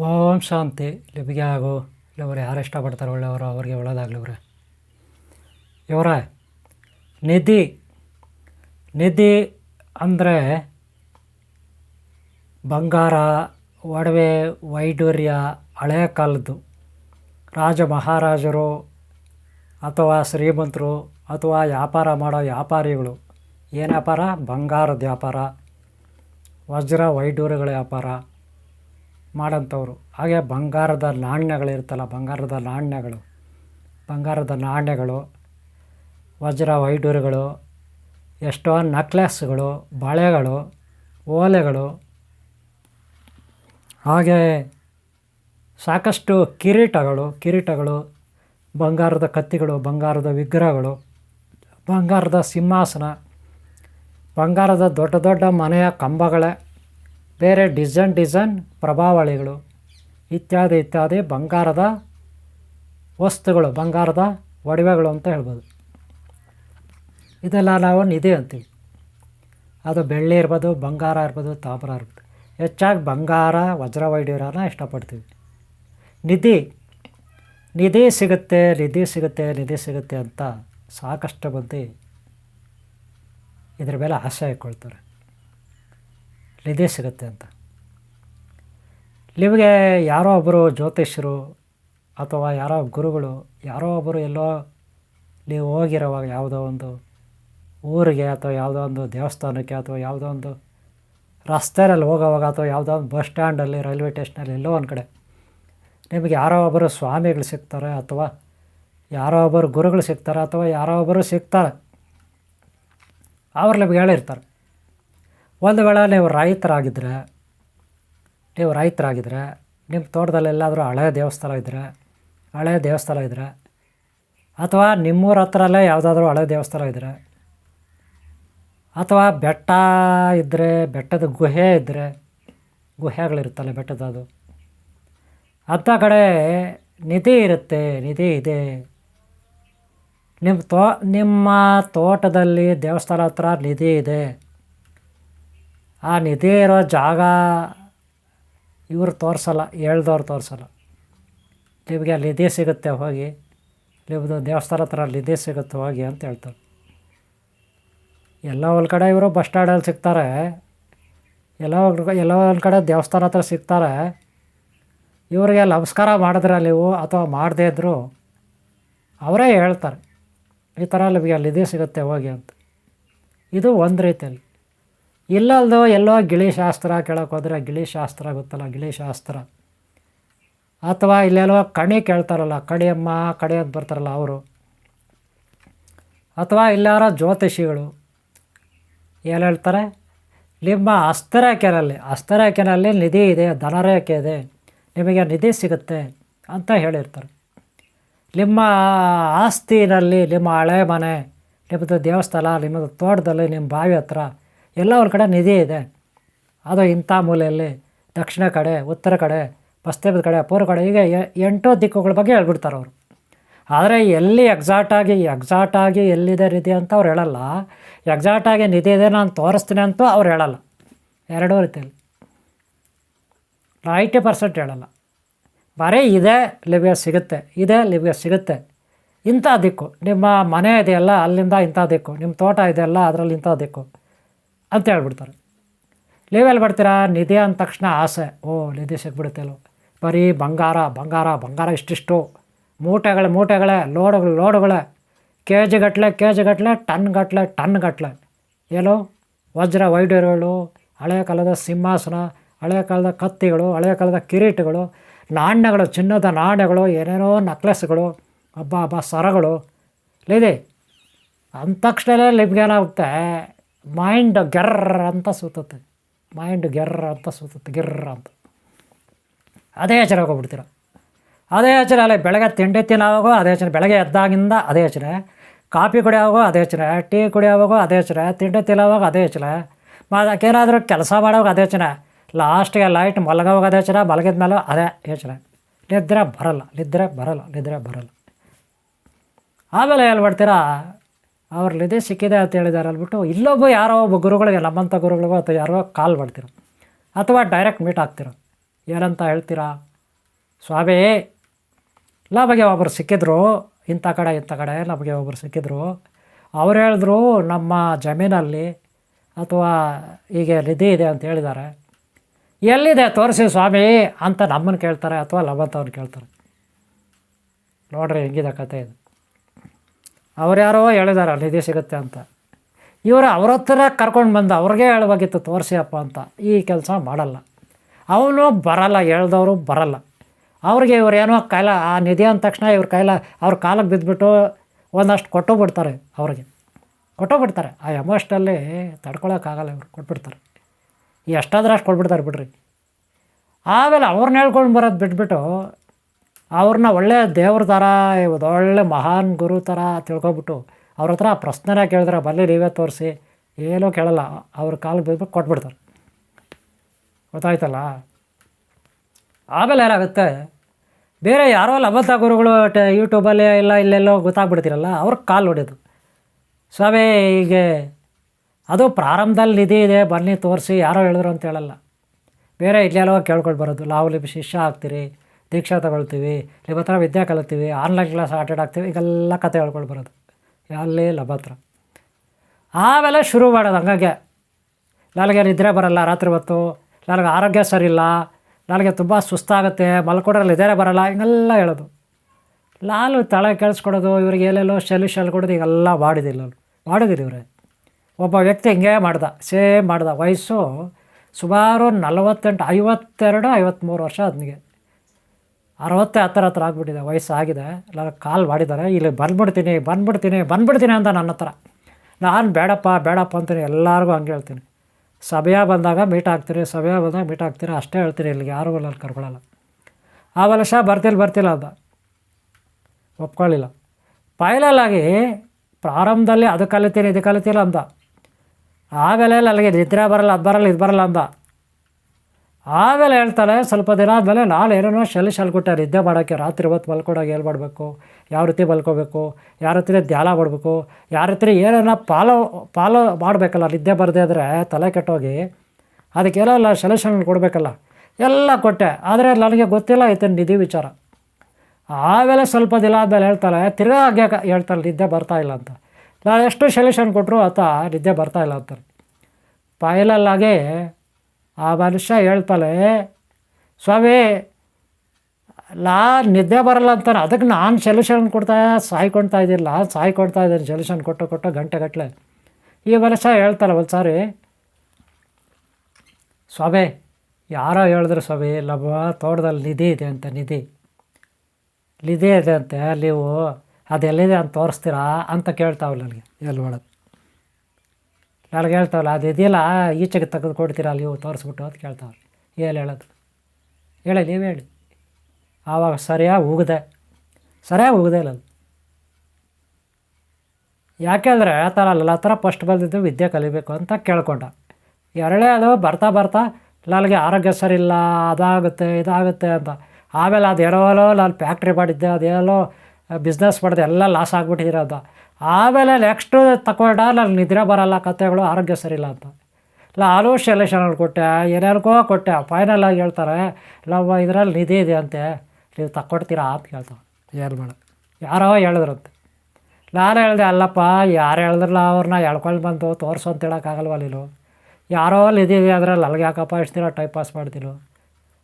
ಓಂ ಶಾಂತಿ ಲಿಬಿಗೆ ಆಗು. ಇಲ್ಲವ್ರೆ ಯಾರು ಇಷ್ಟಪಡ್ತಾರೆ ಒಳ್ಳೆಯವರು ಅವ್ರಿಗೆ ಒಳ್ಳೇದಾಗಲಿ ಇವ್ರೆ. ಇವರ, ನಿಧಿ ನಿಧಿ ಅಂದರೆ ಬಂಗಾರ, ಒಡವೆ ವೈಡೂರ್ಯ ಹಳೆಯ ಕಾಲದ್ದು. ರಾಜ ಮಹಾರಾಜರು ಅಥವಾ ಶ್ರೀಮಂತರು ಅಥವಾ ವ್ಯಾಪಾರ ಮಾಡೋ ವ್ಯಾಪಾರಿಗಳು. ಏನು ವ್ಯಾಪಾರ? ಬಂಗಾರದ ವ್ಯಾಪಾರ, ವಜ್ರ ವೈಡೂರ್ಯಗಳ ವ್ಯಾಪಾರ. ಮಾಡೋಂಥವ್ರು. ಹಾಗೆ ಬಂಗಾರದ ನಾಣ್ಯಗಳಿರ್ತಲ್ಲ ಬಂಗಾರದ ನಾಣ್ಯಗಳು. ಬಂಗಾರದ ನಾಣ್ಯಗಳು, ವಜ್ರ ವೈಡೂರ್ಯಗಳು ಎಷ್ಟೋ ನಕ್ಲೆಸ್ಗಳು, ಬಳೆಗಳು, ಓಲೆಗಳು. ಹಾಗೆ ಸಾಕಷ್ಟು ಕಿರೀಟಗಳು ಕಿರೀಟಗಳು, ಬಂಗಾರದ ಕತ್ತಿಗಳು, ಬಂಗಾರದ ವಿಗ್ರಹಗಳು, ಬಂಗಾರದ ಸಿಂಹಾಸನ, ಬಂಗಾರದ ದೊಡ್ಡ ದೊಡ್ಡ ಮನೆಯ ಕಂಬಗಳೇ. ಬೇರೆ ಡಿಸೈನ್ ಡಿಸೈನ್ ಪ್ರಭಾವಳಿಗಳು, ಇತ್ಯಾದಿ ಇತ್ಯಾದಿ ಬಂಗಾರದ ವಸ್ತುಗಳು, ಬಂಗಾರದ ಒಡವೆಗಳು ಅಂತ ಹೇಳ್ಬೋದು. ಇದೆಲ್ಲ ನಾವು ನಿಧಿ ಅಂತೀವಿ. ಅದು ಬೆಳ್ಳಿ ಇರ್ಬೋದು, ಬಂಗಾರ ಇರ್ಬೋದು, ತಾಮ್ರ ಇರ್ಬೋದು. ಹೆಚ್ಚಾಗಿ ಬಂಗಾರ, ವಜ್ರ ವೈಡ್ಯರನ್ನ ಇಷ್ಟಪಡ್ತೀವಿ. ನಿಧಿ ನಿಧಿ ಸಿಗುತ್ತೆ ನಿಧಿ ಸಿಗುತ್ತೆ ನಿಧಿ ಸಿಗುತ್ತೆ ಅಂತ ಸಾಕಷ್ಟು ಮಂದಿ ಇದ್ರ ಮೇಲೆ ಆಸೆ ಇಟ್ಕೊಳ್ತಾರೆ. ನಿಧಿ ಸಿಗುತ್ತೆ ಅಂತ. ನಿಮಗೆ ಯಾರೋ ಒಬ್ಬರು ಜ್ಯೋತಿಷ್ಯರು ಅಥವಾ ಯಾರೋ ಗುರುಗಳು, ಯಾರೋ ಒಬ್ಬರು ಎಲ್ಲೋ ನೀವು ಹೋಗಿರೋವಾಗ ಯಾವುದೋ ಒಂದು ಊರಿಗೆ ಅಥವಾ ಯಾವುದೋ ಒಂದು ದೇವಸ್ಥಾನಕ್ಕೆ ಅಥವಾ ಯಾವುದೋ ಒಂದು ರಸ್ತೆಯಲ್ಲಿ ಹೋಗೋವಾಗ ಅಥವಾ ಯಾವುದೋ ಒಂದು ಬಸ್ ಸ್ಟ್ಯಾಂಡಲ್ಲಿ, ರೈಲ್ವೆ ಸ್ಟೇಷನಲ್ಲಿ ಎಲ್ಲೋ ಒಂದು ಕಡೆ ನಿಮಗೆ ಯಾರೋ ಒಬ್ಬರು ಸ್ವಾಮಿಗಳು ಸಿಗ್ತಾರೆ ಅಥವಾ ಯಾರೋ ಒಬ್ಬರು ಗುರುಗಳು ಸಿಗ್ತಾರೆ ಅಥವಾ ಯಾರೋ ಒಬ್ಬರು ಸಿಗ್ತಾರೆ. ಅವ್ರು ನಿಮ್ಗೆ ಹೇಳಿರ್ತಾರೆ. ಒಂದು ವೇಳೆ ನೀವು ರೈತರಾಗಿದ್ದರೆ ನೀವು ರೈತರಾಗಿದ್ದರೆ ನಿಮ್ಮ ತೋಟದಲ್ಲಿ ಎಲ್ಲಾದರೂ ಹಳೆಯ ದೇವಸ್ಥಾನ ಇದ್ದರೆ ಹಳೆಯ ದೇವಸ್ಥಾನ ಇದ್ದರೆ ಅಥವಾ ನಿಮ್ಮೂರ ಹತ್ರಲ್ಲೇ ಯಾವುದಾದ್ರೂ ಹಳೆ ದೇವಸ್ಥಾನ ಇದ್ದರೆ ಅಥವಾ ಬೆಟ್ಟ ಇದ್ದರೆ ಬೆಟ್ಟದ ಗುಹೆ ಇದ್ದರೆ ಗುಹೆಗಳಿರುತ್ತಲ್ಲ ಬೆಟ್ಟದದು ಅಂಥ ಕಡೆ ನಿಧಿ ಇರುತ್ತೆ, ನಿಧಿ ಇದೆ. ನಿಮ್ಮ ತೋ, ನಿಮ್ಮ ತೋಟದಲ್ಲಿ ದೇವಸ್ಥಾನ ಹತ್ರ ನಿಧಿ ಇದೆ. ಆ ನಿಧಿ ಇರೋ ಜಾಗ ಇವರು ತೋರಿಸಲ್ಲ, ಹೇಳ್ದವ್ರು ತೋರಿಸಲ್ಲ. ನಿಮಗೆ ಅಲ್ಲಿ ನಿಧಿ ಸಿಗುತ್ತೆ ಹೋಗಿ ನಿಮ್ಮದು ದೇವಸ್ಥಾನ ಹತ್ರ ನಿಧಿ ಸಿಗುತ್ತೆ ಹೋಗಿ ಅಂತ ಹೇಳ್ತಾರೆ. ಎಲ್ಲ ಒಂದು ಕಡೆ ಇವರು ಬಸ್ ಸ್ಟ್ಯಾಂಡಲ್ಲಿ ಸಿಗ್ತಾರೆ, ಎಲ್ಲ ಎಲ್ಲ ಒಂದು ಕಡೆ ದೇವಸ್ಥಾನ ಹತ್ರ ಸಿಗ್ತಾರೆ. ಇವರಿಗೆ ನಮಸ್ಕಾರ ಮಾಡಿದ್ರೆ ನೀವು ಅಥವಾ ಮಾಡದೇ ಇದ್ದರೂ ಅವರೇ ಹೇಳ್ತಾರೆ, ಈ ಥರ ನಿಮಗೆ ಅಲ್ಲಿ ನಿಧಿ ಸಿಗುತ್ತೆ ಹೋಗಿ ಅಂತ. ಇದು ಒಂದು ರೀತಿಯಲ್ಲಿ. ಇಲ್ಲಲ್ದು ಎಲ್ಲೋ ಗಿಳಿ ಶಾಸ್ತ್ರ ಕೇಳೋಕೆ ಹೋದರೆ ಗಿಳಿ ಶಾಸ್ತ್ರ ಗೊತ್ತಲ್ಲ, ಗಿಳಿ ಶಾಸ್ತ್ರ. ಅಥವಾ ಇಲ್ಲೆಲ್ಲೋ ಕಣಿ ಕೇಳ್ತಾರಲ್ಲ, ಕಣಿಯಮ್ಮ, ಕಣಿ ಅಂತ ಬರ್ತಾರಲ್ಲ ಅವರು. ಅಥವಾ ಇಲ್ಲಾರ ಜ್ಯೋತಿಷಿಗಳು ಏನು ಹೇಳ್ತಾರೆ? ನಿಮ್ಮ ಅಸ್ತರೇಖೆನಲ್ಲಿ ಅಸ್ತರೇಖೆನಲ್ಲಿ ನಿಧಿ ಇದೆ, ಧನರೇಖೆ ಇದೆ, ನಿಮಗೆ ನಿಧಿ ಸಿಗುತ್ತೆ ಅಂತ ಹೇಳಿರ್ತಾರೆ. ನಿಮ್ಮ ಆಸ್ತಿನಲ್ಲಿ ನಿಮ್ಮ ಹಳೆ ಮನೆ ನಿಮ್ಮದು ದೇವಸ್ಥಾನ, ನಿಮ್ಮದು ತೋಟದಲ್ಲಿ ನಿಮ್ಮ ಬಾವಿ ಹತ್ರ ಎಲ್ಲ ಅವ್ರ ಕಡೆ ನಿಧಿ ಇದೆ. ಅದು ಇಂಥ ಮೂಲೆಯಲ್ಲಿ ದಕ್ಷಿಣ ಕಡೆ, ಉತ್ತರ ಕಡೆ, ಪಶ್ಚಿಮದ ಕಡೆ, ಪೂರ್ವ ಕಡೆ, ಹೀಗೆ ಎಂಟು ದಿಕ್ಕುಗಳ ಬಗ್ಗೆ ಹೇಳ್ಬಿಡ್ತಾರೆ ಅವರು. ಆದರೆ ಎಲ್ಲಿ ಎಕ್ಸಾಕ್ಟಾಗಿ ಎಕ್ಸಾಕ್ಟಾಗಿ ಎಲ್ಲಿದೆ ನಿಧಿ ಅಂತ ಅವ್ರು ಹೇಳಲ್ಲ. ಎಕ್ಸಾಕ್ಟಾಗಿ ನಿಧಿ ಇದೆ ನಾನು ತೋರಿಸ್ತೀನಿ ಅಂತೂ ಅವ್ರು ಹೇಳಲ್ಲ. ಎರಡೂ ರೀತಿಯಲ್ಲಿ. ನೈಂಟಿ ಪರ್ಸೆಂಟ್ ಹೇಳಲ್ಲ. ಬರೀ ಇದೆ ಲಿವ್ಯ ಸಿಗುತ್ತೆ, ಇದೆ ಲಿವ್ಯ ಸಿಗುತ್ತೆ. ಇಂಥ ದಿಕ್ಕು. ನಿಮ್ಮ ಮನೆ ಇದೆಯಲ್ಲ, ಅಲ್ಲಿಂದ ಇಂಥ ದಿಕ್ಕು. ನಿಮ್ಮ ತೋಟ ಇದೆಯಲ್ಲ, ಅದರಲ್ಲಿ ಇಂಥ ದಿಕ್ಕು. ಅಂತ ಹೇಳ್ಬಿಡ್ತಾರೆ. ನೀವೆಲ್ಲಿ ಬರ್ತೀರಾ ನಿಧಿ ಅಂದ ತಕ್ಷಣ ಆಸೆ. ಓ, ನಿಧಿ ಸಿಗ್ಬಿಡುತ್ತಲ್ಲೋ ಬರೀ ಬಂಗಾರ ಬಂಗಾರ ಬಂಗಾರ ಇಷ್ಟಿಷ್ಟು. ಮೂಟೆಗಳೇ ಮೂಟೆಗಳೇ, ಲೋಡುಗಳು, ಲೋಡುಗಳೇ. ಕೆ ಜಿ ಗಟ್ಟಲೆ ಕೆ ಜಿ ಗಟ್ಟಲೆ ಟನ್ ಗಟ್ಟಲೆ ಟನ್ ಗಟ್ಟಲೆ ಏನು? ವಜ್ರ ವೈಡ್ಯರುಗಳು ಹಳೆಯ ಕಾಲದ ಸಿಂಹಾಸನ ಹಳೆಯ ಕಾಲದ ಕತ್ತಿಗಳು ಹಳೆಯ ಕಾಲದ ಕಿರೀಟಗಳು, ನಾಣ್ಯಗಳು, ಚಿನ್ನದ ನಾಣ್ಯಗಳು, ಏನೇನೋ ನಕ್ಲೆಸ್ಗಳು ಹಬ್ಬ ಹಬ್ಬ ಸರಗಳು. ಇದೆ ಅಂದ ತಕ್ಷಣ ನಿಮ್ಗೇನಾಗುತ್ತೆ? ಮೈಂಡ್ ಗೆರ್ರ ಅಂತ ಸುತ್ತುತ್ತೆ ಮೈಂಡ್ ಗೆರ್ರ ಅಂತ ಸುತ್ತುತ್ತೆ ಗೆರ್ರ ಅಂತ. ಅದೇ ಯೋಚನೆ ಹೋಗ್ಬಿಡ್ತೀರ? ಅದೇ ಯೋಚನೆ ಅಲ್ಲೇ ಬೆಳಗ್ಗೆ ತಿಂಡಿ ತಿನ್ನೋವಾಗೋ ಅದೇ ಯೋಚನೆ ಬೆಳಗ್ಗೆ ಎದ್ದಾಗಿಂದ ಅದೇ ಯೋಚನೆ ಕಾಫಿ ಕುಡಿಯೋವಾಗೋ ಅದೇ ಯೋಚನೆ ಟೀ ಕುಡಿಯೋವಾಗೋ ಅದೇ ಯೋಚನೆ ತಿಂಡಿ ತಿನ್ನೋವಾಗ ಅದೇ ಯೋಚನೆ ಅದಕ್ಕೇನಾದರೂ ಕೆಲಸ ಮಾಡೋವಾಗ ಅದೇ ಯೋಚನೆ ಲಾಸ್ಟಿಗೆ ಲೈಟ್ ಮಲಗೋವಾಗ ಅದೇ ಯೋಚನೆ ಮಲಗಿದ ಮೇಲೆ ಅದೇ ಯೋಚನೆ ನಿದ್ರೆ ಬರಲ್ಲ. ನಿದ್ರೆ ಬರಲ್ಲ. ನಿದ್ರೆ ಬರಲ್ಲ. ಆಮೇಲೆ ಏನು ಮಾಡ್ತೀರಾ ಅವ್ರ ನಿಧಿ ಸಿಕ್ಕಿದೆ ಅಂತ ಹೇಳಿದ್ದಾರೆ ಅಂದ್ಬಿಟ್ಟು, ಇಲ್ಲೊಬ್ಬ ಯಾರೋ ಒಬ್ಬ ಗುರುಗಳಿಗೆ, ನಮ್ಮಂಥ ಗುರುಗಳಿಗೋ ಅಥವಾ ಯಾರೋ ಕಾಲ್ ಮಾಡ್ತೀರ, ಅಥವಾ ಡೈರೆಕ್ಟ್ ಮೀಟ್ ಆಗ್ತೀರ, ಏನಂತ ಹೇಳ್ತೀರಾ? ಸ್ವಾಮಿ, ನಮಗೆ ಒಬ್ಬರು ಸಿಕ್ಕಿದ್ರು, ಇಂಥ ಕಡೆ ಇಂಥ ಕಡೆ, ನಮಗೆ ಒಬ್ಬರು ಸಿಕ್ಕಿದ್ರು. ಅವ್ರು ಹೇಳಿದ್ರು, ನಮ್ಮ ಜಮೀನಲ್ಲಿ ಅಥವಾ ಹೀಗೆ ನಿಧಿ ಇದೆ ಅಂತ ಹೇಳಿದ್ದಾರೆ. ಎಲ್ಲಿದೆ ತೋರಿಸಿ ಸ್ವಾಮಿ ಅಂತ ನಮ್ಮನ್ನು ಕೇಳ್ತಾರೆ ಅಥವಾ ಲವಂತವ್ನು ಕೇಳ್ತಾರೆ. ನೋಡ್ರಿ, ಹೆಂಗಿದೆ ಕತೆ ಇದು. ಅವ್ರು ಯಾರೋ ಹೇಳಿದಾರೆ ನಿಧಿ ಸಿಗುತ್ತೆ ಅಂತ. ಇವರು ಅವ್ರ ಹತ್ರ ಕರ್ಕೊಂಡು ಬಂದ ಅವ್ರಿಗೆ ಹೇಳಬೇಕಿತ್ತು ತೋರಿಸಿ ಅಪ್ಪ ಅಂತ. ಈ ಕೆಲಸ ಮಾಡಲ್ಲ. ಅವನು ಬರಲ್ಲ, ಹೇಳ್ದವರು ಬರಲ್ಲ. ಅವ್ರಿಗೆ ಇವ್ರು ಏನೋ ಕೈಲ, ಆ ನಿಧಿ ಅಂದ ತಕ್ಷಣ ಇವ್ರ ಕೈಲ, ಅವ್ರ ಕಾಲಕ್ಕೆ ಬಿದ್ದುಬಿಟ್ಟು ಒಂದಷ್ಟು ಕೊಟ್ಟು ಬಿಡ್ತಾರೆ ಅವ್ರಿಗೆ. ಕೊಟ್ಟು ಬಿಡ್ತಾರೆ. ಆ ಎಮೋಷ್ಟಲ್ಲಿ ತಡ್ಕೊಳಕ್ಕಾಗಲ್ಲ ಇವ್ರು, ಕೊಟ್ಬಿಡ್ತಾರೆ. ಎಷ್ಟಾದ್ರೂ ಅಷ್ಟು ಕೊಟ್ಬಿಡ್ತಾರೆ ಬಿಡ್ರಿ. ಆಮೇಲೆ ಅವ್ರನ್ನ ಹೇಳ್ಕೊಂಡು ಬರೋದು ಬಿಟ್ಬಿಟ್ಟು ಅವ್ರನ್ನ ಒಳ್ಳೆ ದೇವ್ರ ಥರ ಒಳ್ಳೆ ಮಹಾನ್ ಗುರು ಥರ ತಿಳ್ಕೊಬಿಟ್ಟು ಅವ್ರ ಹತ್ರ ಪ್ರಶ್ನೆನ ಕೇಳಿದ್ರೆ ಬಲ್ಲಿ ನೀವೇ ತೋರಿಸಿ. ಏನೂ ಕೇಳಲ್ಲ. ಅವ್ರ ಕಾಲು ಬಿದ್ದು ಕೊಟ್ಬಿಡ್ತಾರೆ. ಗೊತ್ತಾಯ್ತಲ್ಲ? ಆಮೇಲೆ ಏನಾಗುತ್ತೆ? ಬೇರೆ ಯಾರೋ ಲಭ್ಯತಾ ಗುರುಗಳು ಟೆ, ಯೂಟ್ಯೂಬಲ್ಲಿ ಇಲ್ಲ ಇಲ್ಲೆಲ್ಲೋ ಗೊತ್ತಾಗ್ಬಿಡ್ತೀರಲ್ಲ? ಅವ್ರ ಕಾಲು ಹೊಡೆಯೋದು ಸ್ವಾಮಿ, ಹೀಗೆ ಅದು ಪ್ರಾರಂಭದಲ್ಲಿ ನಿಧಿ ಇದೆ, ಬನ್ನಿ ತೋರಿಸಿ. ಯಾರೋ ಹೇಳಿದ್ರು ಅಂತ ಹೇಳಲ್ಲ. ಬೇರೆ ಇಲ್ಲೆಲ್ಲೋ ಕೇಳ್ಕೊಂಡು ಬರೋದು. ಲಾವಲಿ ಶಿಷ್ಯ ಆಗ್ತೀರಿ. ದೀಕ್ಷಾ ತಗೊಳ್ತೀವಿ ಹತ್ರ ವಿದ್ಯೆ ಕಲಿತೀವಿ ಆನ್ಲೈನ್ ಕ್ಲಾಸ್ ಅಟೆಂಡ್ ಆಗ್ತೀವಿ ಈಗೆಲ್ಲ ಕತೆ ಹೇಳ್ಕೊಂಡು ಬರೋದು. ಅಲ್ಲಿ ಲಭತ್ರ ಆಮೇಲೆ ಶುರು ಮಾಡೋದು ಹಂಗಾಗೆ. ನನಗೆ ನಿದ್ರೆ ಬರಲ್ಲ ರಾತ್ರಿ ಹೊತ್ತು ನನಗೆ ಆರೋಗ್ಯ ಸರಿಯಿಲ್ಲ ನನಗೆ ತುಂಬ ಸುಸ್ತಾಗುತ್ತೆ ಮಲ್ಕೊಡ್ರಲ್ಲಿ ನಿದ್ರೆ ಬರಲ್ಲ, ಹಿಂಗೆಲ್ಲ ಹೇಳೋದು. ಲಾಲು ತಲೆ ಕೇಳಿಸ್ಕೊಡೋದು ಇವ್ರಿಗೆ ಎಲ್ಲೆಲ್ಲೋ ಶೆಲ್ ಕೊಡೋದು, ಈಗೆಲ್ಲ ಮಾಡಿದಿಲ್ಲ ಮಾಡಿದಿರಿ ಇವರೇ. ಒಬ್ಬ ವ್ಯಕ್ತಿ ಹಿಂಗೆ ಮಾಡ್ದ, ಸೇಮ್ ಮಾಡ್ದ. ವಯಸ್ಸು ಸುಮಾರು ನಲವತ್ತೆಂಟು, ಐವತ್ತೆರಡು ಐವತ್ತ್ಮೂರು ವರ್ಷ ಅದನಿಗೆ ಅರವತ್ತೇ ಹತ್ತರ ಹತ್ರ ಆಗ್ಬಿಟ್ಟಿದೆ ವಯಸ್ಸಾಗಿದೆ ಎಲ್ಲ ಕಾಲ್ ಮಾಡಿದ್ದಾರೆ, ಇಲ್ಲಿ ಬಂದ್ಬಿಡ್ತೀನಿ ಬಂದ್ಬಿಡ್ತೀನಿ ಬಂದ್ಬಿಡ್ತೀನಿ ಅಂತ ನನ್ನ ಹತ್ರ. ನಾನು ಬೇಡಪ್ಪ ಬೇಡಪ್ಪ ಅಂತೀನಿ, ಎಲ್ಲರಿಗೂ ಹಂಗೆ ಹೇಳ್ತೀನಿ. ಸಭೆಯ ಬಂದಾಗ ಮೀಟ್ ಆಗ್ತೀರಿ ಸಭೆಯ ಬಂದಾಗ ಮೀಟ್ ಆಗ್ತೀರಿ ಅಷ್ಟೇ ಹೇಳ್ತೀನಿ, ಇಲ್ಲಿಗೆ ಯಾರಿಗೂ ಅಲ್ಲಿ ಕರ್ಕೊಳ್ಳಲ್ಲ ಆ ವರ್ಷ ಬರ್ತಿಲ್ಲ ಬರ್ತಿಲ್ಲ ಅಂತ. ಒಪ್ಕೊಳ್ಳಿಲ್ಲ. ಪೈಲಲ್ಲಾಗಿ ಪ್ರಾರಂಭದಲ್ಲಿ ಅದು ಕಲಿತೀನಿ, ಇದು ಕಲಿತಿಲ್ಲ ಅಂತ. ಆಗಲೇ ಅಲ್ಲಿಗೆ ನಿದ್ರೆ ಬರಲ್ಲ, ಅದು ಬರಲ್ಲ, ಇದು ಬರಲ್ಲ ಅಂದ ಆಮೇಲೆ ಹೇಳ್ತಾಳೆ, ಸ್ವಲ್ಪ ದಿನ ಆದಮೇಲೆ ನಾನು ಏನೇನೋ ಶಲ್ ಶಲ್ ನಿದ್ದೆ ಮಾಡೋಕ್ಕೆ ರಾತ್ರಿ ಹೊತ್ತು ಮಲ್ಕೊಂಡಾಗ ಏನು ಮಾಡಬೇಕು? ಯಾವ ರೀತಿ ಮಲ್ಕೋಬೇಕು ಯಾರ ಹತ್ರ ಧ್ಯಾನ ಮಾಡಬೇಕು? ಯಾರ ಹತ್ರ ಏನೇನೋ ಪಾಲೋ ಪಾಲೋ ಮಾಡಬೇಕಲ್ಲ, ನಿದ್ದೆ ಬರದೇ ಇದ್ದರೆ ತಲೆ ಕೆಟ್ಟೋಗಿ ಅದಕ್ಕೆಲ್ಲ ಸೊಲ್ಯೂಷನ್ ಕೊಡಬೇಕಲ್ಲ, ಎಲ್ಲ ಕೊಟ್ಟೆ. ಆದರೆ ನನಗೆ ಗೊತ್ತಿಲ್ಲ ಐತೆ ನಿಧಿ ವಿಚಾರ. ಆಮೇಲೆ ಸ್ವಲ್ಪ ದಿನ ಆದಮೇಲೆ ಹೇಳ್ತಾಳೆ, ತಿರ್ಗಾ ಹಾಗೆ ಹೇಳ್ತಾಳೆ, ನಿದ್ದೆ ಬರ್ತಾ ಇಲ್ಲ ಅಂತ. ನಾನು ಎಷ್ಟು ಸೊಲ್ಯೂಷನ್ ಕೊಟ್ಟರು ಆತ ನಿದ್ದೆ ಬರ್ತಾ ಇಲ್ಲ ಅಂತಾರೆ ಫೈನಲ್ಲಾಗಿ ಆ ಮನುಷ್ಯ ಹೇಳ್ತಾಳೆ, ಸ್ವಾಮಿ, ಲಾ, ನಿದ್ದೆ ಬರಲ್ಲ ಅಂತಾನೆ. ಅದಕ್ಕೆ ನಾನು ಸೊಲ್ಯೂಷನ್ ಕೊಡ್ತಾ ಸಾಯ್ಕೊಳ್ತಾ ಇದ್ದಿಲ್ಲ ನಾನು ಸಾಯ್ಕೊಡ್ತಾ ಇದ್ದೀನಿ. ಸೊಲ್ಯೂಷನ್ ಕೊಟ್ಟು ಕೊಟ್ಟು ಗಂಟೆಗಟ್ಟಲೆ ಈ ಮನುಷ್ಯ ಹೇಳ್ತಾಳೆ, ಒಂದು ಸಾರಿ, ಸ್ವಾಮಿ, ಯಾರೋ ಹೇಳಿದ್ರು, ಸ್ವಾಮಿ, ನಮ್ಮ ತೋಟದಲ್ಲಿ ನಿಧಿ ಇದೆ ಅಂತ, ನಿಧಿ. ನಿಧಿ ಇದೆ ಅಂತೆ, ನೀವು ಅದೆಲ್ಲಿದೆ ಅಂತ ತೋರಿಸ್ತೀರಾ? ಅಂತ ಕೇಳ್ತಾವಲ್ಲ ನನಗೆ ಎಲ್ಲಿ ಮಾಡೋದು ನನಗೆ ಹೇಳ್ತಾವಲ್ಲ, ಅದು ಇದೆಯಲ್ಲ ಈಚೆಗೆ ತೆಗೆದು ಕೊಡ್ತೀರಾ ಇವು ತೋರಿಸ್ಬಿಟ್ಟು, ಅಂತ ಕೇಳ್ತಾವ್ರೆ. ಏನು ಹೇಳೋದು? ಹೇಳಿ, ನೀವು ಹೇಳಿ. ಆವಾಗ ಸರಿಯಾಗಿ ಉಗಿದೆ. ಸರಿಯಾಗಿ ಉಗಿದೆ ಇಲ್ಲ. ಯಾಕೆಂದರೆ ಆ ಥರ ಅಲ್ಲ, ಆ ಥರ ಫಸ್ಟ್ ಬಂದಿದ್ದು ವಿದ್ಯೆ ಕಲಿಬೇಕು ಅಂತ ಕೇಳ್ಕೊಂಡ. ಎರಡೇ ಅದು ಬರ್ತಾ ಬರ್ತಾ ನನಗೆ ಆರೋಗ್ಯ ಸರಿ ಇಲ್ಲ, ಅದಾಗುತ್ತೆ, ಇದಾಗುತ್ತೆ, ಅಂತ. ಆಮೇಲೆ ಅದು ಏನೋ ನಾನು ಫ್ಯಾಕ್ಟ್ರಿ ಮಾಡಿದ್ದೆ, ಅದೇನೋ ಬಿಸ್ನೆಸ್ ಮಾಡಿದೆ, ಎಲ್ಲ ಲಾಸ್ ಆಗಿಬಿಟ್ಟಿದ್ದೀರ ಅಂತ. ಆಮೇಲೆ ನೆಕ್ಸ್ಟ್ ತಗೊಂಡ ನಾನು ನಿದ್ರೆ ಬರಲ್ಲ ಕತೆಗಳು, ಆರೋಗ್ಯ ಸರಿ ಇಲ್ಲ ಅಂತ. ನಾನು ಸೊಲ್ಯೂಷನ್ ಕೊಟ್ಟೆ ಏನೇನಕೋ ಕೊಟ್ಟೆ ಫೈನಲ್ ಆಗಿ ಹೇಳ್ತಾರೆ ನಾವು ಇದರಲ್ಲಿ ನಿಧಿ ಇದೆ ಅಂತೆ, ನೀವು ತಕ್ಕೊಡ್ತೀರಾ ಅಂತ ಕೇಳ್ತಾವೆ ಏನು ಮಾಡೋದು ಯಾರೋ ಹೇಳಿದ್ರಂತೆ. ನಾನು ಹೇಳ್ದೆ, ಅಲ್ಲಪ್ಪ, ಯಾರು ಹೇಳಿದ್ರಲ್ಲ ಅವ್ರನ್ನ ಎಳ್ಕೊಂಡು ಬಂದು ತೋರಿಸು ಅಂತ ಹೇಳೋಕ್ಕಾಗಲ್ವ ನೀನು? ಯಾರೋ ಇದೆ ಆದರೆ ನನಗೆ ಯಾಕಪ್ಪ ಇಷ್ಟು ದಿನ ಟೈಮ್ ಪಾಸ್ ಮಾಡ್ತೀನೋ?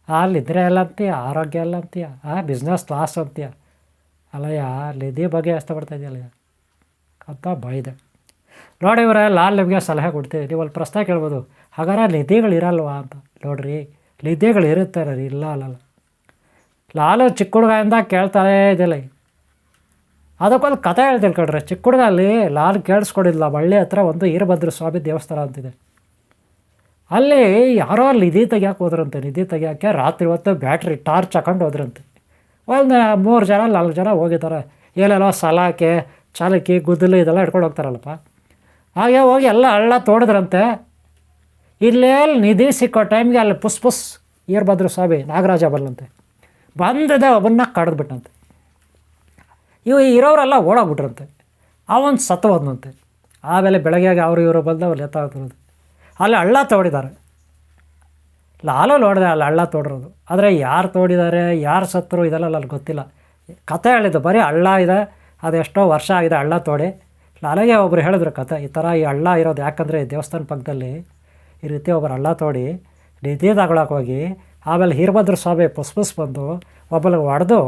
ಅಲ್ಲಿ ಇದ್ರೆ ಎಲ್ಲ ಅಂತೀಯ, ಆರೋಗ್ಯ ಎಲ್ಲ ಅಂತೀಯ, ಆ ಬಿಸ್ನೆಸ್ ಲಾಸ್ ಅಂತೀಯ. ಅಲ್ಲಯ್ಯ, ನಿಧಿ ಬಗ್ಗೆ ಎಷ್ಟು ಇದೆಯಲ್ಲ ಅಂತ ಬಾಯಿದೆ. ನೋಡಿ ಇವರೇ, ಲಾಲ್ ನಿಮಗೆ ಸಲಹೆ ಕೊಡ್ತೀವಿ ನೀವು ಅಲ್ಲಿ ಪ್ರಶ್ನೆ ಕೇಳ್ಬೋದು. ಹಾಗಾದ್ರೆ ನಿಧಿಗಳು ಇರಲ್ವಾ ಅಂತ. ನೋಡ್ರಿ, ನಿಧಿಗಳು ಇರುತ್ತೆ ರೀ, ಇಲ್ಲ ಅಲ್ಲಲ್ಲ. ಲಾಲು ಚಿಕ್ಕ ಹುಡುಗದಿಂದ ಕೇಳ್ತಾನೇ ಇದೆಲ್ಲ ಅದಕ್ಕೊಂದು ಕಥೆ ಹೇಳ್ತೀನಿ ಕಣ್ರಿ. ಚಿಕ್ಕ ಹುಡುಗ ಅಲ್ಲಿ ಲಾಲ್ ಕೇಳಿಸ್ಕೊಡಿಲ್ಲ ಬಳ್ಳಿ ಹತ್ರ ಒಂದು ಈರಭದ್ರ ಸ್ವಾಮಿ ದೇವಸ್ಥಾನ ಅಂತಿದೆ. ಅಲ್ಲಿ ಯಾರೋ ಅಲ್ಲಿ ನಿಧಿ ತೆಗಿಯೋಕೆ ಹೋದ್ರಂತೆ. ನಿಧಿ ತೆಗಿಯೋಕ್ಕೆ ರಾತ್ರಿ ಹೊತ್ತು ಬ್ಯಾಟ್ರಿ ಟಾರ್ಚ್ ಹಾಕೊಂಡು ಹೋದ್ರಂತೆ. ಒಂದು ಮೂರು ಜನ, ನಾಲ್ಕು ಜನ ಹೋಗಿದ್ದಾರೆ. ಎಲ್ಲೆಲ್ಲೋ ಸಲಾಕೆ ಚಾಲಕಿ ಗುದ್ದಲು ಇದೆಲ್ಲ ಹಿಡ್ಕೊಂಡು ಹೋಗ್ತಾರಲ್ಲಪ್ಪ. ಹಾಗೆ ಹೋಗಿ ಎಲ್ಲ ಹಳ್ಳ ತೋಡಿದ್ರಂತೆ. ಇಲ್ಲೇ ನಿಧಿ ಸಿಕ್ಕೋ ಟೈಮ್ಗೆ ಅಲ್ಲಿ ಪುಸ್ ಪುಸ್ ಈರ್ಭದ್ರ ಸ್ವಾಮಿ ನಾಗರಾಜ ಬಲ್ಲಂತೆ ಬಂದಿದೆ ಒಬ್ಬನ್ನ ಕಡ್ದ್ಬಿಟ್ಟಂತೆ ಇವು ಇರೋರೆಲ್ಲ ಓಡೋಗ್ಬಿಟ್ರಂತೆ. ಅವನು ಸತ್ತು ಹೋದ್ನಂತೆ ಆಮೇಲೆ ಬೆಳಗ್ಗೆ ಅವರು ಇವರು ಬಂದು ಅವ್ರು ಎತ್ತಾಗ್ತಿರೋದು ಅಲ್ಲಿ ಹಳ್ಳ ತೋಡಿದ್ದಾರೆ. ಲಾಲಲ್ಲಿ ನೋಡಿದೆ ಅಲ್ಲಿ ಹಳ್ಳ ತೋಡಿರೋದು. ಆದರೆ ಯಾರು ತೋಡಿದ್ದಾರೆ, ಯಾರು ಸತ್ತರು ಇದೆಲ್ಲ ಅಲ್ಲಿ ಗೊತ್ತಿಲ್ಲ. ಕತೆ ಹೇಳಿದ್ದು ಬರೀ ಹಳ್ಳ ಇದೆ. ಅದೆಷ್ಟೋ ವರ್ಷ ಆಗಿದೆ ಹಳ್ಳ ತೋಡಿ. ನನಗೆ ಒಬ್ಬರು ಹೇಳಿದ್ರು ಕತೆ, ಈ ಥರ ಈ ಹಳ್ಳ ಇರೋದು ಯಾಕಂದರೆ ದೇವಸ್ಥಾನ ಪಕ್ಕದಲ್ಲಿ ಈ ರೀತಿ ಒಬ್ಬರು ಹಳ್ಳ ತೋಡಿ ನಿಧಿ ತಗೊಳಕ್ಕೆ ಹೋಗಿ, ಆಮೇಲೆ ಹೀರಭದ್ರ ಸ್ವಾಮಿ ಪುಸ್ ಬಂದು ಒಬ್ಬಳಿಗೆ ಹೊಡೆದು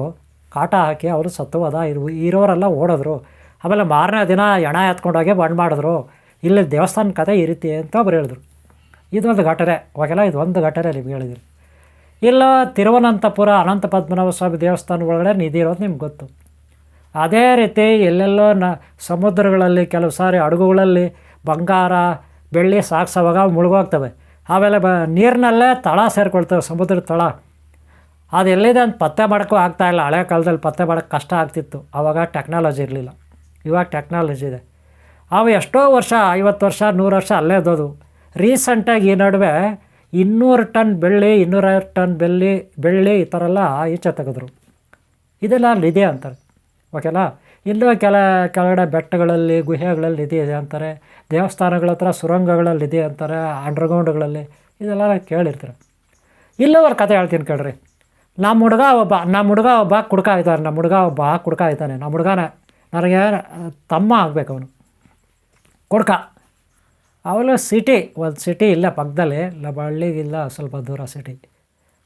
ಕಾಟ ಹಾಕಿ ಅವರು ಸತ್ತು ಅದ ಇರು, ಇರೋರೆಲ್ಲ ಓಡಿದ್ರು. ಆಮೇಲೆ ಮಾರನೇ ದಿನ ಎಣ ಎತ್ಕೊಂಡೋಗಿ ಬಂಡ್ ಮಾಡಿದ್ರು. ಇಲ್ಲಿ ದೇವಸ್ಥಾನ ಕತೆ ಈ ರೀತಿ ಅಂತ ಒಬ್ರು ಹೇಳಿದ್ರು. ಇದೊಂದು ಘಟನೆ. ಅವಾಗೆಲ್ಲ ಇದು ಒಂದು ಘಟನೆ ನಿಮ್ಗೆ ಹೇಳಿದ್ರು ಇಲ್ಲ ತಿರುವನಂತಪುರ ಅನಂತ ಪದ್ಮನಾಭ ಸ್ವಾಮಿ ದೇವಸ್ಥಾನ ಒಳಗಡೆ ನಿಧಿ ಇರೋದು ನಿಮ್ಗೆ ಗೊತ್ತು. ಅದೇ ರೀತಿ ಎಲ್ಲೆಲ್ಲೋ ನ ಸಮುದ್ರಗಳಲ್ಲಿ ಕೆಲವು ಸಾರಿ ಹಡಗುಗಳಲ್ಲಿ ಬಂಗಾರ, ಬೆಳ್ಳಿ ಸಾಗಿಸೋವಾಗ ಮುಳುಗೋಗ್ತವೆ. ಆಮೇಲೆ ಬ ನೀರಿನಲ್ಲೇ ತಳ ಸೇರಿಕೊಳ್ತವೆ, ಸಮುದ್ರದ ತಳ. ಅದು ಎಲ್ಲಿದೆ ಅಂತ ಪತ್ತೆ ಮಾಡೋಕ್ಕೂ ಆಗ್ತಾಯಿಲ್ಲ ಹಳೆ ಕಾಲದಲ್ಲಿ ಪತ್ತೆ ಮಾಡೋಕ್ಕೆ ಕಷ್ಟ ಆಗ್ತಿತ್ತು. ಆವಾಗ ಟೆಕ್ನಾಲಜಿ ಇರಲಿಲ್ಲ. ಇವಾಗ ಟೆಕ್ನಾಲಜಿ ಇದೆ. ಅವು ಎಷ್ಟೋ ವರ್ಷ, ಐವತ್ತು ವರ್ಷ, ನೂರು ವರ್ಷ ಅಲ್ಲೇ ಇದ್ದೋದು ರೀಸೆಂಟಾಗಿ ಈ ನಡುವೆ ಇನ್ನೂರು ಟನ್ ಬೆಳ್ಳಿ, ಇನ್ನೂರೈವತ್ತು ಟನ್ ಬೆಳ್ಳಿ ಬೆಳ್ಳಿ ಈ ಥರ ಎಲ್ಲ ಈಚೆ ತೆಗೆದ್ರು. ಇದೆಲ್ಲ ಇದೆ ಅಂತಾರೆ. ಓಕೆನಾ? ಇಲ್ಲೂ ಕೆಲ ಕೆಳಗಡೆ ಬೆಟ್ಟಗಳಲ್ಲಿ, ಗುಹೆಗಳಲ್ಲಿ ನಿಧಿ ಇದೆ ಅಂತಾರೆ. ದೇವಸ್ಥಾನಗಳ ಹತ್ರ ಸುರಂಗಗಳಲ್ಲಿ ಇದೆ ಅಂತಾರೆ ಅಂಡರ್ಗ್ರೌಂಡ್ಗಳಲ್ಲಿ ಇದೆಲ್ಲ ಕೇಳಿರ್ತಾರೆ. ಇಲ್ಲೂ ಅವ್ರ ಕತೆ ಹೇಳ್ತೀನಿ ಕೇಳ್ರಿ. ನಮ್ಮ ಹುಡುಗ ಒಬ್ಬ ನಮ್ಮ ಹುಡುಗ ಒಬ್ಬ ಕುಡ್ಕ ಇದ್ದಾನೆ ನಮ್ಮ ಹುಡುಗ ಒಬ್ಬ ಕುಡ್ಕ ಇದ್ದಾನೆ ನಮ್ಮ ಹುಡುಗನ ನನಗೆ ತಮ್ಮ ಆಗಬೇಕು ಅವನು. ಕುಡ್ಕ. ಅವಳು ಸಿಟಿ ಒಂದು ಸಿಟಿ ಇಲ್ಲ ಪಕ್ಕದಲ್ಲಿ, ಇಲ್ಲ ಹಳ್ಳಿಗಿಲ್ಲ ಸ್ವಲ್ಪ ದೂರ ಸಿಟಿ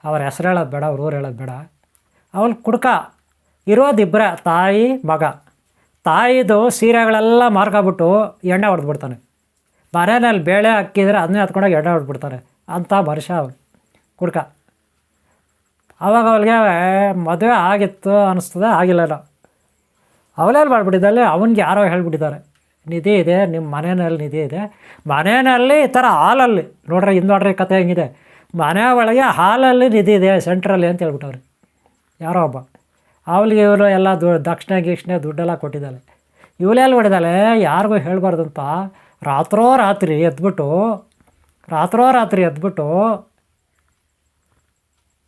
ಅವ್ರ ಹೆಸ್ರು ಹೇಳೋದು ಬೇಡ, ಅವ್ರ ಊರು ಹೇಳೋದು ಬೇಡ. ಅವಳು ಕುಡ್ಕ. ಇರೋದಿಬ್ಬರ ತಾಯಿ, ಮಗ. ತಾಯಿದು ಸೀರೆಗಳೆಲ್ಲ ಮಾರ್ಕೊಬಿಟ್ಟು ಎಣ್ಣೆ ಹೊಡೆದ್ಬಿಡ್ತಾನೆ. ಮನೆಯಲ್ಲಿ ಬೇಳೆ ಹಾಕಿದ್ರೆ ಅದನ್ನೇ ಹತ್ಕೊಂಡೋಗಿ ಎಣ್ಣೆ ಹೊಡೆದ್ಬಿಡ್ತಾರೆ ಅಂಥ ಮನುಷ್ಯ ಕುಡ್ಕ. ಆವಾಗ ಅವಳಿಗೆ, ಮದುವೆ ಆಗಿತ್ತು ಅನ್ನಿಸ್ತದೆ ಆಗಿಲ್ಲಲ್ಲ ಅವಳೇನು ಮಾಡಿಬಿಟ್ಟಿದ್ದಲ್ಲಿ ಅವನಿಗೆ ಯಾರೋ ಹೇಳ್ಬಿಟ್ಟಿದ್ದಾರೆ. ನಿಧಿ ಇದೆ ನಿಮ್ಮ ಮನೆಯಲ್ಲಿ ನಿಧಿ ಇದೆ. ಮನೆಯಲ್ಲಿ ಈ ಥರ ಹಾಲಲ್ಲಿ, ನೋಡ್ರಿ ಇದು ನೋಡ್ರಿ ಕತೆ ಹೆಂಗಿದೆ. ಮನೆ ಒಳಗೆ ಹಾಲಲ್ಲಿ ನಿಧಿ ಇದೆ, ಸೆಂಟ್ರಲ್ಲಿ ಅಂತ ಹೇಳ್ಬಿಟ್ಟವ್ರಿ. ಯಾರೋ ಒಬ್ಬ. ಅವಳಿಗೆ ಇವರು ಎಲ್ಲ ದು ದಕ್ಷಿಣ ಗಿಕ್ಷಿಣ ದುಡ್ಡೆಲ್ಲ ಕೊಟ್ಟಿದ್ದಾಳೆ ಇವಳೆಲ್ಲಿ ಹೊಡಿದಾಳೆ ಯಾರಿಗೂ ಹೇಳಬಾರ್ದಂತ. ರಾತ್ರೋ ರಾತ್ರಿ ಎದ್ಬಿಟ್ಟು, ರಾತ್ರೋ ರಾತ್ರಿ ಎದ್ಬಿಟ್ಟು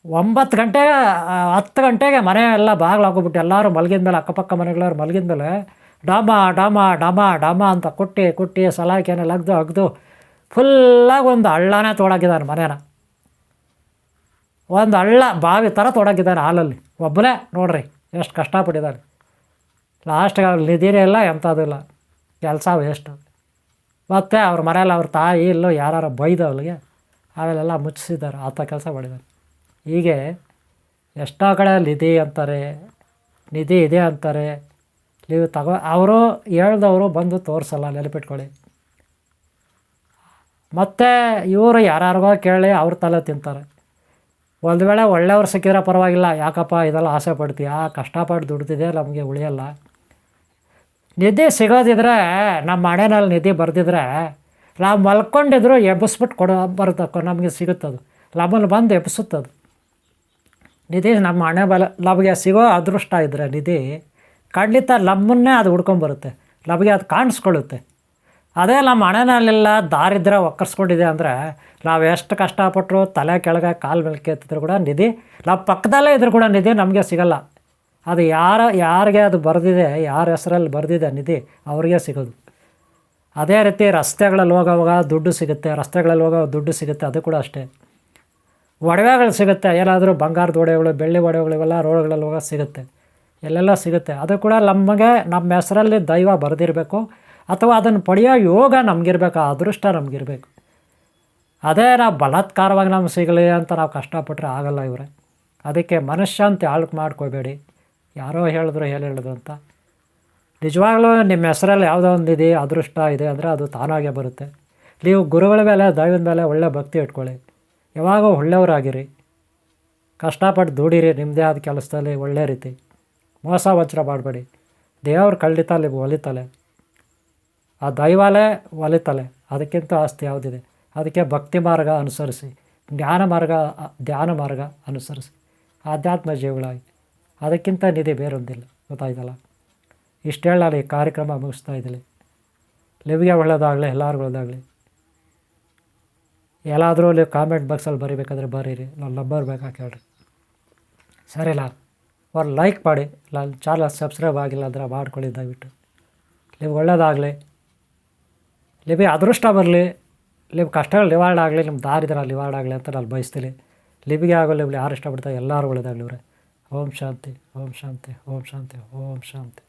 ಒಂಬತ್ತು ಗಂಟೆಗೆ ಹತ್ತು ಗಂಟೆಗೆ ಮನೆ ಎಲ್ಲ ಬಾಗಿಲು ಹಾಕೋಬಿಟ್ಟು ಎಲ್ಲರೂ ಮಲಗಿದ ಮೇಲೆ ಅಕ್ಕಪಕ್ಕ ಮನೆಗಳವ್ರು ಮಲಗಿದ ಮೇಲೆ ಡಾಮ ಡಾಮ, ಡಮ, ಡಾಮ ಅಂತ ಕುಟ್ಟಿ ಕುಟ್ಟಿ ಸಲಾಕೆನೆಲ್ಲ ಅಗ್ದು ಅಗ್ದು ಫುಲ್ಲಾಗಿ ಒಂದು ಹಳ್ಳನೇ ತೋಡಾಕಿದ್ದಾನೆ ಮನೇನ. ಒಂದು ಹಳ್ಳ ಬಾವಿ ಥರ ತೊಡಗಿದ್ದಾರೆ ಹಾಲಲ್ಲಿ. ಒಬ್ಬನೇ ನೋಡ್ರಿ ಎಷ್ಟು ಕಷ್ಟಪಟ್ಟಿದ್ದಾರೆ ಲಾಸ್ಟಿಗೆ ಅವ್ರು ನಿಧಿನೇ ಇಲ್ಲ, ಎಂಥದ್ದು ಇಲ್ಲ. ಕೆಲಸ ವೇಸ್ಟ್ ಮತ್ತು ಅವ್ರ ಮನೇಲಿ ಅವ್ರ ತಾಯಿ ಇಲ್ಲೋ ಯಾರು ಬೈದ ಅವಳಿಗೆ ಅವೆಲ್ಲ ಮುಚ್ಚಿಸಿದ್ದಾರೆ ಆ ಥರ ಕೆಲಸ ಮಾಡಿದ್ದಾರೆ ಹೀಗೆ ಎಷ್ಟೋ ಕಡೆ ನಿಧಿ ಅಂತಾರೆ, ನಿಧಿ ಇದೆ ಅಂತಾರೆ. ನೀವು ತಗೋ, ಅವರು ಹೇಳ್ದವರು ಬಂದು ತೋರಿಸಲ್ಲ, ನೆನಪಿಟ್ಕೊಳ್ಳಿ. ಮತ್ತು ಇವರು ಯಾರ್ಯಾರಿಗೋ ಕೇಳಿ ಅವ್ರ ತಲೆ ತಿಂತಾರೆ. ಒಂದು ವೇಳೆ ಒಳ್ಳೆಯವ್ರು ಸಿಕ್ಕಿದ್ರೆ ಪರವಾಗಿಲ್ಲ. ಯಾಕಪ್ಪ ಇದೆಲ್ಲ ಆಸೆ ಪಡ್ತೀಯ? ಕಷ್ಟಪಟ್ಟು ದುಡ್ತಿದೆ ನಮಗೆ ಉಳಿಯಲ್ಲ. ನಿದ್ದೆ ಸಿಗೋದಿದ್ರೆ, ನಮ್ಮ ಮನೆಯಲ್ಲಿ ನಿದ್ದೆ ಬರ್ದಿದ್ರೆ, ನಾವು ಮಲ್ಕೊಂಡಿದ್ರು ಎಬ್ಬಿಸ್ಬಿಟ್ಟು ಕೊಡೋ ಬರುತ್ತೆ ನಮಗೆ ಸಿಗುತ್ತದು. ನಮ್ಮಲ್ಲಿ ಬಂದು ಎಬ್ಬಿಸುತ್ತದು. ನಿಧಿ ನಮ್ಮ ಹಣೆ ಬಲ, ನಮಗೆ ಸಿಗೋ ಅದೃಷ್ಟ ಇದ್ದರೆ ನಿಧಿ ಖಂಡಿತ ನಮ್ಮನ್ನೇ ಅದು ಹುಡ್ಕೊಂಬರುತ್ತೆ. ನಮಗೆ ಅದು ಕಾಣಿಸ್ಕೊಳ್ಳುತ್ತೆ. ಅದೇ ನಮ್ಮ ಹಣೆನಲ್ಲೆಲ್ಲ ದಾರಿದ್ರ್ಯ ಒಕ್ಕರ್ಸ್ಕೊಂಡಿದೆ ಅಂದರೆ ನಾವು ಎಷ್ಟು ಕಷ್ಟಪಟ್ಟರು ತಲೆ ಕೆಳಗೆ ಕಾಲು ಮೆಲ್ಕೆ ಎತ್ತಿದ್ರು ಕೂಡ ನಿಧಿ, ನಾವು ಪಕ್ಕದಲ್ಲೇ ಇದ್ರೂ ಕೂಡ ನಿಧಿ ನಮಗೆ ಸಿಗಲ್ಲ. ಅದು ಯಾರ, ಯಾರಿಗೆ ಅದು ಬರೆದಿದೆ, ಯಾರ ಹೆಸರಲ್ಲಿ ಬರೆದಿದೆ ನಿಧಿ ಅವ್ರಿಗೆ ಸಿಗೋದು. ಅದೇ ರೀತಿ ರಸ್ತೆಗಳಲ್ಲಿ ಹೋಗೋವಾಗ ದುಡ್ಡು ಸಿಗುತ್ತೆ, ರಸ್ತೆಗಳಲ್ಲಿ ಹೋಗೋ ದುಡ್ಡು ಸಿಗುತ್ತೆ, ಅದು ಕೂಡ ಅಷ್ಟೇ. ಒಡವೆಗಳು ಸಿಗುತ್ತೆ, ಏನಾದರೂ ಬಂಗಾರದ ಒಡವೆಗಳು, ಬೆಳ್ಳಿ ಒಡವೆಗಳು, ಇವೆಲ್ಲ ರೋಡ್ಗಳಲ್ಲಿ ಹೋಗೋ ಸಿಗುತ್ತೆ. ಎಲ್ಲೆಲ್ಲ ಸಿಗುತ್ತೆ. ಅದು ಕೂಡ ನಮಗೆ, ನಮ್ಮ ಹೆಸರಲ್ಲಿ ದೈವ ಬರೆದಿರಬೇಕು. ಅಥವಾ ಅದನ್ನು ಪಡೆಯೋ ಯೋಗ ನಮಗಿರ್ಬೇಕು, ಆ ಅದೃಷ್ಟ ನಮಗಿರಬೇಕು. ಅದೇ ನಾವು ಬಲಾತ್ಕಾರವಾಗಿ ನಮ್ಗೆ ಸಿಗಲಿ ಅಂತ ನಾವು ಕಷ್ಟಪಟ್ಟರೆ ಆಗಲ್ಲ ಇವರೇ. ಅದಕ್ಕೆ ಮನಃಶಾಂತಿ ಆಳ್ಕೆ ಮಾಡ್ಕೋಬೇಡಿ. ಯಾರೋ ಹೇಳಿದ್ರು ಹೇಳಿ ಹೇಳಿದ್ರು ಅಂತ. ನಿಜವಾಗ್ಲೂ ನಿಮ್ಮ ಹೆಸರಲ್ಲಿ ಯಾವುದೋ ಒಂದು ಇದೆ, ಅದೃಷ್ಟ ಇದೆ ಅಂದರೆ ಅದು ತಾನಾಗೆ ಬರುತ್ತೆ. ನೀವು ಗುರುಗಳ ಮೇಲೆ, ದೈವದ ಮೇಲೆ ಒಳ್ಳೆ ಭಕ್ತಿ ಇಟ್ಕೊಳ್ಳಿ. ಯಾವಾಗ ಒಳ್ಳೆಯವರಾಗಿರಿ. ಕಷ್ಟಪಟ್ಟು ದುಡೀರಿ ನಿಮ್ಮದೇ ಆದ ಕೆಲಸದಲ್ಲಿ ಒಳ್ಳೆ ರೀತಿ. ಮೋಸ ವಜ್ರ ಮಾಡಬೇಡಿ. ದೇವ್ರು ನಿಮ್ಗೆ ಒಲಿತಲೆ ಆ ದೈವಾಲಯ ಒಲಿತಲೆ. ಅದಕ್ಕಿಂತ ಆಸ್ತಿ ಯಾವುದಿದೆ? ಅದಕ್ಕೆ ಭಕ್ತಿ ಮಾರ್ಗ ಅನುಸರಿಸಿ, ಜ್ಞಾನ ಮಾರ್ಗ, ಧ್ಯಾನ ಮಾರ್ಗ ಅನುಸರಿಸಿ. ಆಧ್ಯಾತ್ಮ ಜೀವಗಳಾಗಿ. ಅದಕ್ಕಿಂತ ನಿಧಿ ಬೇರೊಂದಿಲ್ಲ. ಗೊತ್ತಾಯ್ತಲ್ಲ? ಇಷ್ಟು ಹೇಳಲಿ ಕಾರ್ಯಕ್ರಮ ಮುಗಿಸ್ತಾ ಇದ್ದೀನಿ ನಿಮಗೆ ಒಳ್ಳೆಯದಾಗಲಿ ಎಲ್ಲರಿಗೂ ಒಳ್ಳೆಯದಾಗಲಿ ಎಲ್ಲಾದರೂ ನೀವು ಕಾಮೆಂಟ್ ಬಾಕ್ಸಲ್ಲಿ ಬರೀಬೇಕಾದ್ರೆ ಬರೀರಿ. ನಾನು ನಂಬರ್ ಬೇಕಾಗಿ ಹೇಳ್ರಿ ಸರಿಲ್ಲ ಅವ್ರು ಲೈಕ್ ಮಾಡಿ. ನನ್ನ ಚಾನಲ್ ಸಬ್ಸ್ಕ್ರೈಬ್ ಆಗಿಲ್ಲ ಅಂದರೆ ಮಾಡ್ಕೊಳ್ಳಿ ದಯವಿಟ್ಟು. ನೀವು ಒಳ್ಳೆಯದಾಗಲಿ ನಿಮಗೆ ಅದೃಷ್ಟ ಬರಲಿ ನಿಮ್ಮ ಕಷ್ಟಗಳು ನಿವಾರಣೆ ಆಗಲಿ ನಿಮ್ಮ ದಾರಿದ್ರ ನಿವಾರಣೆ ಆಗಲಿ ಅಂತ ನಾನು ಬಯಸ್ತೀನಿ. ಲಿಬಿಗೆ ಆಗೋ ನಿಮ್ಗೆ ಯಾರು ಇಷ್ಟಪಡ್ತಾರೆ ಎಲ್ಲರೂ ಒಳ್ಳೆಯದಾಗಲಿ ಓಂ ಶಾಂತಿ ಓಂ ಶಾಂತಿ ಓಂ ಶಾಂತಿ ಓಂ ಶಾಂತಿ.